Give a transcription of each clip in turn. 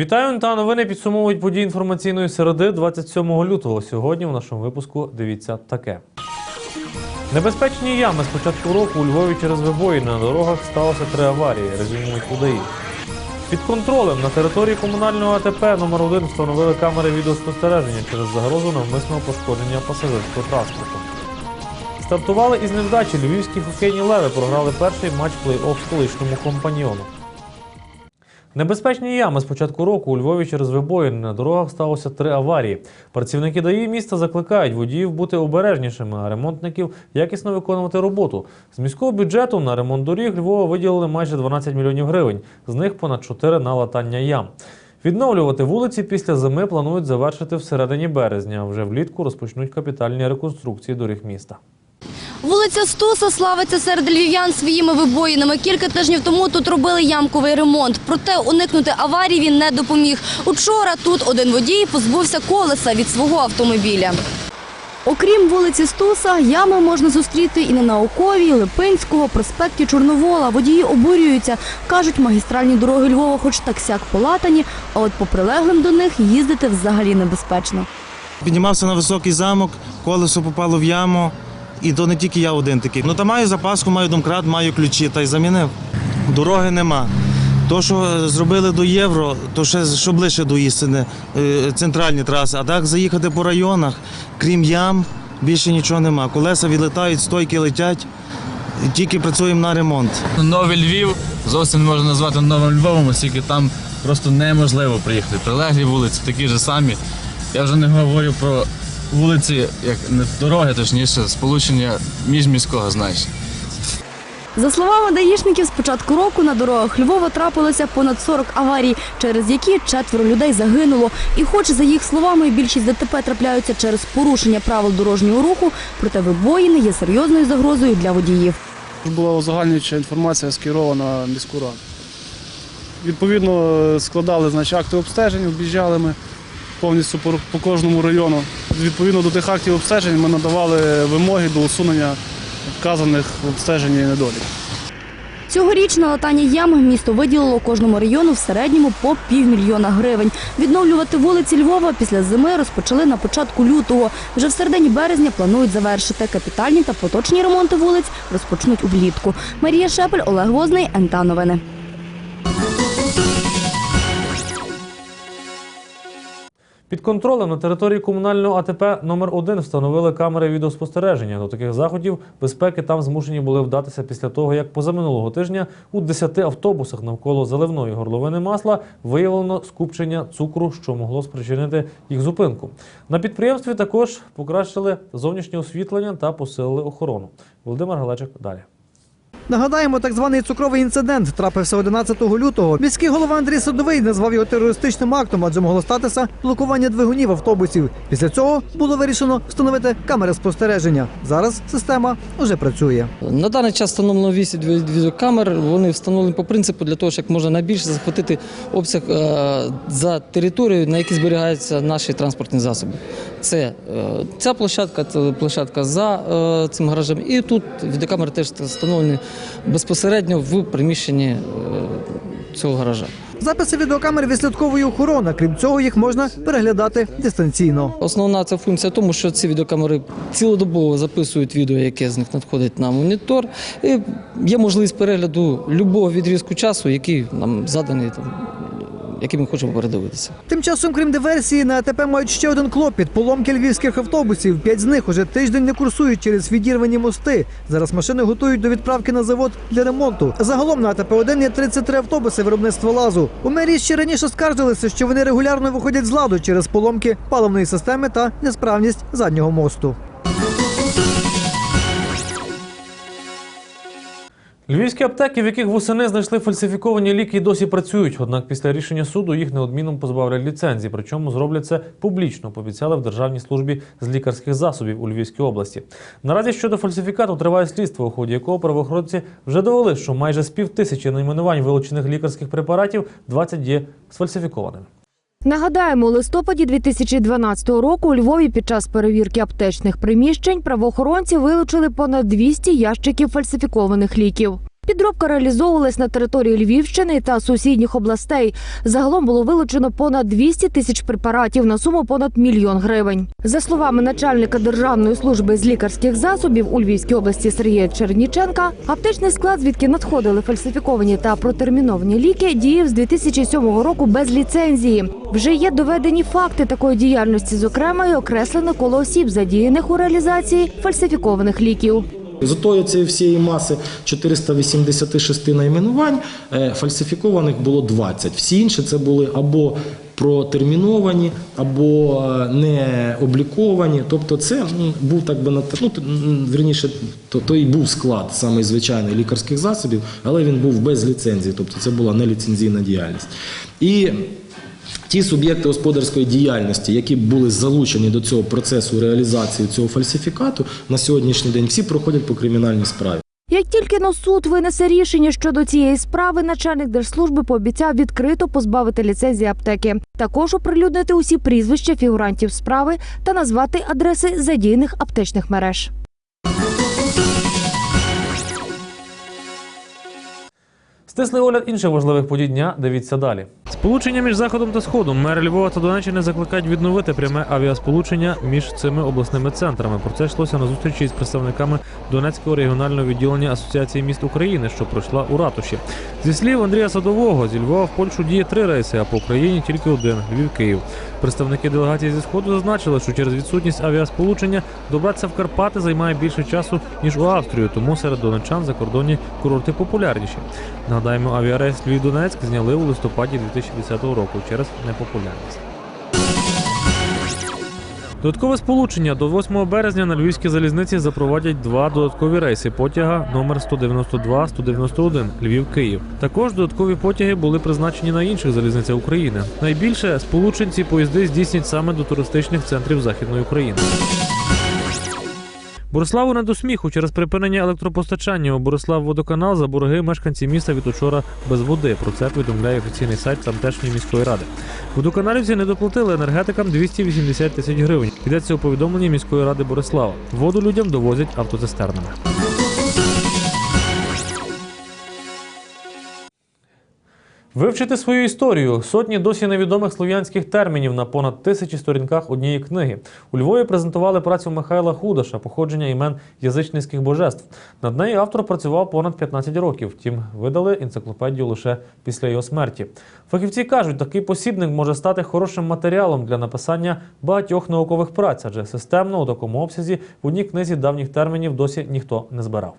Вітаю та новини підсумовують події інформаційної середи 27 лютого. Сьогодні в нашому випуску дивіться таке. Небезпечні ями з початку року у Львові через вибої на дорогах сталося три аварії. Резюмують УДАІ. Під контролем на території комунального АТП номер 1 встановили камери відеоспостереження через загрозу навмисного пошкодження пасажирського транспорту. Стартували із невдачі львівські хокейні леви програли перший матч плей-офф столичному компаньйону. Небезпечні ями з початку року у Львові через вибоїни на дорогах сталося три аварії. Працівники ДАІ міста закликають водіїв бути обережнішими, а ремонтників якісно виконувати роботу. З міського бюджету на ремонт доріг Львова виділили майже 12 мільйонів гривень, з них понад 4 на латання ям. Відновлювати вулиці після зими планують завершити всередині березня. Вже влітку розпочнуть капітальні реконструкції доріг міста. Вулиця Стуса славиться серед львів'ян своїми вибоїнами. Кілька тижнів тому тут робили ямковий ремонт. Проте уникнути аварії він не допоміг. Учора тут один водій позбувся колеса від свого автомобіля. Окрім вулиці Стуса, ями можна зустріти і на Науковій, Липинського, проспекті Чорновола. Водії обурюються. Кажуть, магістральні дороги Львова хоч так-сяк полатані, а от по прилеглим до них їздити взагалі небезпечно. Піднімався на високий замок, колесо попало в яму, і то не тільки я один такий. Ну та маю запаску, маю домкрат, маю ключі, та й замінив. Дороги нема. То, що зробили до євро, то ще що ближче до істини, е, центральні траси. А так заїхати по районах, крім ям, більше нічого нема. Колеса відлітають, стойки летять. Тільки працюємо на ремонт. Новий Львів зовсім не можна назвати новим Львовом, оскільки там просто неможливо приїхати. Прилеглі вулиці такі ж самі. Я вже не говорю про вулиці, як не дороги, точніше, сполучення міжміського значення. За словами даїшників, з початку року на дорогах Львова трапилося понад 40 аварій, через які четверо людей загинуло. І хоч, за їх словами, більшість ДТП трапляються через порушення правил дорожнього руху, проте вибоїни є серйозною загрозою для водіїв. Була узагальнююча інформація скерована міську раду. Відповідно, складали значить, акти обстежень, об'їжджали ми повністю по, по кожному району. Відповідно до тих актів обстежень ми надавали вимоги до усунення вказаних в обстеженні недоліків. Цьогоріч на латання ям місто виділило кожному району в середньому по півмільйона гривень. Відновлювати вулиці Львова після зими розпочали на початку лютого. Вже в середині березня планують завершити капітальні та поточні ремонти вулиць розпочнуть влітку. Марія Шепель, Олег Возний, НТА Новини. Під контролем на території комунального АТП номер 1 встановили камери відеоспостереження. До таких заходів безпеки там змушені були вдатися після того, як позаминулого тижня у 10 автобусах навколо заливної горловини масла виявлено скупчення цукру, що могло спричинити їх зупинку. На підприємстві також покращили зовнішнє освітлення та посилили охорону. Володимир Галечик далі. Нагадаємо, так званий цукровий інцидент трапився 11 лютого. Міський голова Андрій Садовий назвав його терористичним актом, адже могло статися блокування двигунів автобусів. Після цього було вирішено встановити камери спостереження. Зараз система вже працює. На даний час встановлено 8 від- відеокамер. Вони встановлені по принципу для того, щоб можна найбільше захватити обсяг е, за територією, на якій зберігаються наші транспортні засоби. Це е, ця площадка, це площадка за е, цим гаражем. І тут відеокамери теж встановлені безпосередньо в приміщенні е, цього гаража. Записи відеокамер відслідковує охорона. Крім цього, їх можна переглядати дистанційно. Основна ця функція в тому, що ці відеокамери цілодобово записують відео, яке з них надходить на монітор. І є можливість перегляду будь-якого відрізку часу, який нам заданий, там, який ми хочемо передивитися. Тим часом, крім диверсії, на АТП мають ще один клопіт поломки львівських автобусів. П'ять з них уже тиждень не курсують через відірвані мости. Зараз машини готують до відправки на завод для ремонту. Загалом на АТП 1 є 33 автобуси виробництва лазу. У мерії ще раніше скаржилися, що вони регулярно виходять з ладу через поломки паливної системи та несправність заднього мосту. Львівські аптеки, в яких восени знайшли фальсифіковані ліки, і досі працюють. Однак після рішення суду їх неодмінно позбавлять ліцензії. Причому зроблять це публічно, пообіцяли в Державній службі з лікарських засобів у Львівській області. Наразі щодо фальсифікату триває слідство, у ході якого правоохоронці вже довели, що майже з півтисячі найменувань вилучених лікарських препаратів 20 є сфальсифікованими. Нагадаємо, у листопаді 2012 року у Львові під час перевірки аптечних приміщень правоохоронці вилучили понад 200 ящиків фальсифікованих ліків. Підробка реалізовувалась на території Львівщини та сусідніх областей. Загалом було вилучено понад 200 тисяч препаратів на суму понад мільйон гривень. За словами начальника Державної служби з лікарських засобів у Львівській області Сергія Черніченка, аптечний склад, звідки надходили фальсифіковані та протерміновані ліки, діяв з 2007 року без ліцензії. Вже є доведені факти такої діяльності, зокрема, і окреслене коло осіб, задіяних у реалізації фальсифікованих ліків. З отої цієї всієї маси 486 найменувань е, фальсифікованих було 20. Всі інші це були або протерміновані, або е, не обліковані. Тобто це був так би на ну, вірніше, то, то і був склад саме звичайний лікарських засобів, але він був без ліцензії, тобто це була неліцензійна діяльність. І Ті суб'єкти господарської діяльності, які були залучені до цього процесу реалізації цього фальсифікату, на сьогоднішній день всі проходять по кримінальній справі. Як тільки на суд винесе рішення щодо цієї справи, начальник держслужби пообіцяв відкрито позбавити ліцензії аптеки, також оприлюднити усі прізвища фігурантів справи та назвати адреси задіяних аптечних мереж. Стислий огляд інших важливих подій дня. Дивіться далі. Сполучення між заходом та сходом. Мери Львова та Донеччини закликають відновити пряме авіасполучення між цими обласними центрами. Про це йшлося на зустрічі із представниками Донецького регіонального відділення Асоціації міст України, що пройшла у ратуші. Зі слів Андрія Садового, зі Львова в Польщу діє три рейси, а по Україні тільки один Львів-Київ. Представники делегації зі сходу зазначили, що через відсутність авіасполучення добратися в Карпати займає більше часу ніж у Австрію, тому серед донечан закордонні курорти популярніші. Нагадаємо, авіарейс Львів-Донецьк зняли у листопаді 2010 року через непопулярність. Додаткове сполучення до 8 березня на львівській залізниці запровадять два додаткові рейси потяга номер 192 191 Львів-Київ. Також додаткові потяги були призначені на інших залізницях України. Найбільше сполучень ці поїзди здійснять саме до туристичних центрів Західної України. Бориславу не до сміху через припинення електропостачання у Борислав водоканал за борги мешканці міста від учора без води. Про це повідомляє офіційний сайт тамтешньої міської ради. Водоканалівці не доплатили енергетикам 280 тисяч гривень. Йдеться у повідомленні міської ради Борислава. Воду людям довозять автоцистернами. Вивчити свою історію сотні досі невідомих слов'янських термінів на понад тисячі сторінках однієї книги. У Львові презентували працю Михайла Худаша походження імен язичницьких божеств. Над нею автор працював понад 15 років. Втім, видали енциклопедію лише після його смерті. Фахівці кажуть, такий посібник може стати хорошим матеріалом для написання багатьох наукових праць, адже системно у такому обсязі в одній книзі давніх термінів досі ніхто не збирав.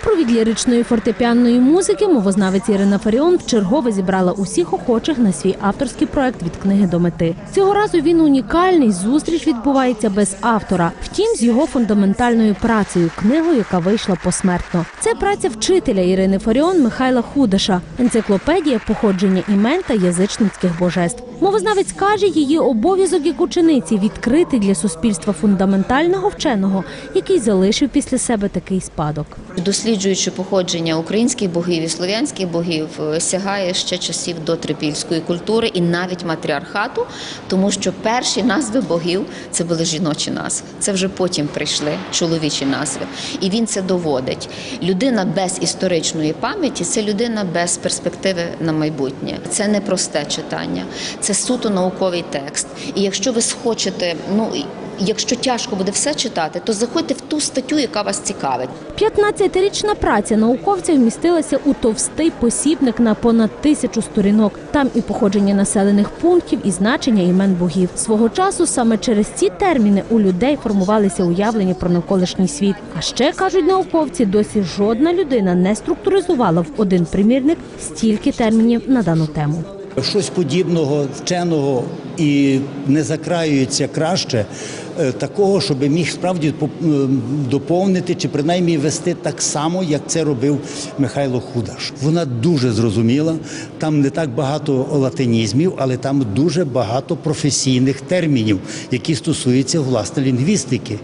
Супровід ліричної фортепіанної музики мовознавець Ірина Фаріон вчергове зібрала усіх охочих на свій авторський проект від книги до мети. Цього разу він унікальний. Зустріч відбувається без автора. Втім, з його фундаментальною працею, книгою, яка вийшла посмертно. Це праця вчителя Ірини Фаріон Михайла Худаша, енциклопедія походження імен та язичницьких божеств. Мовознавець каже, її обов'язок як учениці відкрити для суспільства фундаментального вченого, який залишив після себе такий спадок. Досліджуючи походження українських богів і слов'янських богів, е, сягає ще часів до трипільської культури і навіть матріархату, тому що перші назви богів це були жіночі назви. Це вже потім прийшли чоловічі назви. І він це доводить. Людина без історичної пам'яті це людина без перспективи на майбутнє. Це не просте читання, це суто науковий текст. І якщо ви схочете, ну якщо тяжко буде все читати, то заходьте в ту статтю, яка вас цікавить. 15-річна праця науковця вмістилася у товстий посібник на понад тисячу сторінок. Там і походження населених пунктів, і значення імен богів. Свого часу саме через ці терміни у людей формувалися уявлення про навколишній світ. А ще кажуть науковці, досі жодна людина не структуризувала в один примірник стільки термінів на дану тему. Щось подібного вченого і не закраюється краще такого, щоб міг справді е, доповнити чи принаймні вести так само, як це робив Михайло Худаш. Вона дуже зрозуміла. Там не так багато латинізмів, але там дуже багато професійних термінів, які стосуються власне лінгвістики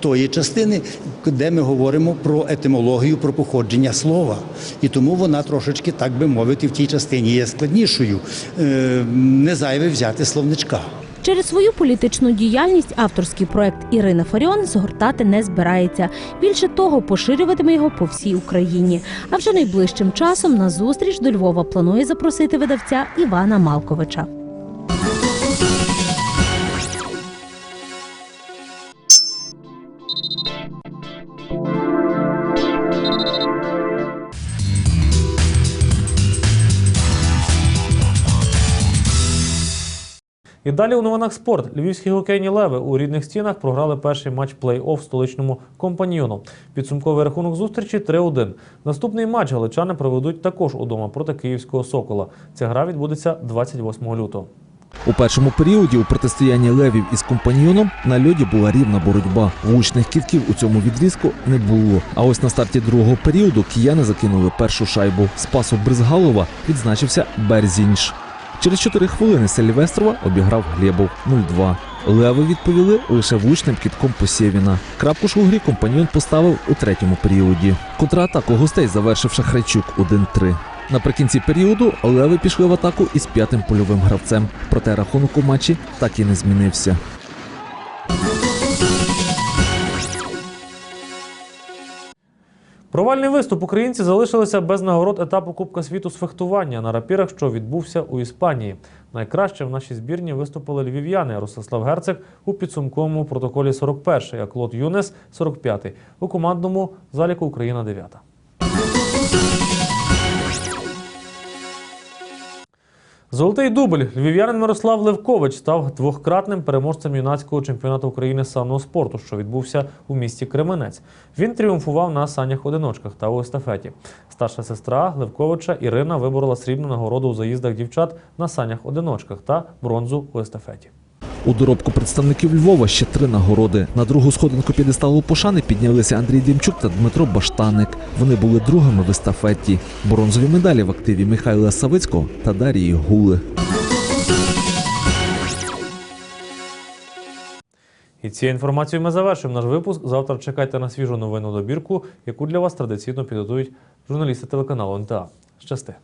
тої частини, де ми говоримо про етимологію, про походження слова. І тому вона трошечки, так би мовити, в тій частині є складнішою. Е, Не зайве взяти словничка. Через свою політичну діяльність авторський проект Ірина Фаріон згортати не збирається. Більше того, поширюватиме його по всій Україні. А вже найближчим часом на зустріч до Львова планує запросити видавця Івана Малковича. І далі у новинах спорт. Львівські хокейні леви у рідних стінах програли перший матч плей-офф столичному компаньйону. Підсумковий рахунок зустрічі 3-1. Наступний матч галичани проведуть також удома проти київського сокола. Ця гра відбудеться 28 лютого. У першому періоді у протистоянні левів із компаньйоном на льоді була рівна боротьба. Влучних кітків у цьому відрізку не було. А ось на старті другого періоду кияни закинули першу шайбу. З пасу Бризгалова відзначився Берзінш. Через 4 хвилини Сильвестрова обіграв Глєбов 0-2. Леви відповіли лише влучним кітком Посєвіна. Крапку ж у грі компаньон поставив у третьому періоді. Контратаку гостей завершив Шахрайчук 1-3. Наприкінці періоду Леви пішли в атаку із п'ятим польовим гравцем. Проте рахунок у матчі так і не змінився. Провальний виступ українці залишилися без нагород етапу Кубка світу з фехтування на рапірах, що відбувся у Іспанії. Найкраще в нашій збірні виступили львів'яни Ростислав Герцег у підсумковому протоколі 41, а Клод Юнес 45. У командному заліку Україна 9. Золотий дубль. Львів'янин Мирослав Левкович став двохкратним переможцем юнацького чемпіонату України з санного спорту, що відбувся у місті Кременець. Він тріумфував на санях-одиночках та у естафеті. Старша сестра Левковича Ірина виборола срібну нагороду у заїздах дівчат на санях-одиночках та бронзу у естафеті. У доробку представників Львова ще три нагороди. На другу сходинку підесталу пошани піднялися Андрій Демчук та Дмитро Баштаник. Вони були другими в естафеті. Бронзові медалі в активі Михайла Савицького та Дарії Гули. І цією інформацією ми завершуємо наш випуск. Завтра чекайте на свіжу новинну добірку, яку для вас традиційно підготують журналісти телеканалу НТА. Щасти!